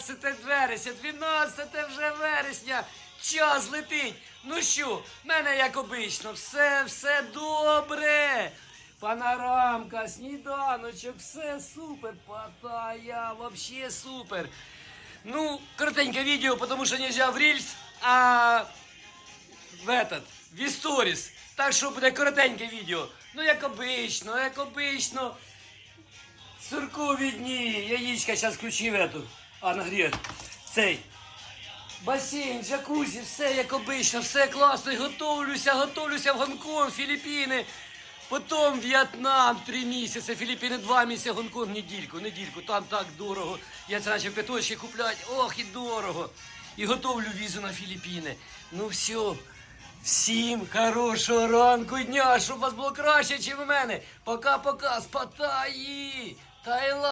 12 вересня, 12 вже вересня. Час летить. Ну що, в мене як обично, все, все добре. Панорамка, сніданочок, все супер. Паттайя, вообще супер. Ну, коротеньке відео, тому що не взяв рільс, а в этот, в історіс. Так що буде коротеньке відео. Ну, як обично, як обично. Суркові дні. Яєчка зараз включив эту. А. Цей. Басейн, джакузі, все як обично, все класно. І готовлюся, готовлюся в Гонконг, Філіппіни. Потім В'єтнам три місяці, Філіппіни два місяці, Гонконг недільку, недільку. Там так дорого. Я це почав квиточки купляти. Ох, і дорого. І готовлю візу на Філіппіни. Ну все. Всім хорошого ранку дня, щоб у вас було краще, ніж у мене. Пока-пока, з Паттайі. Таїланд.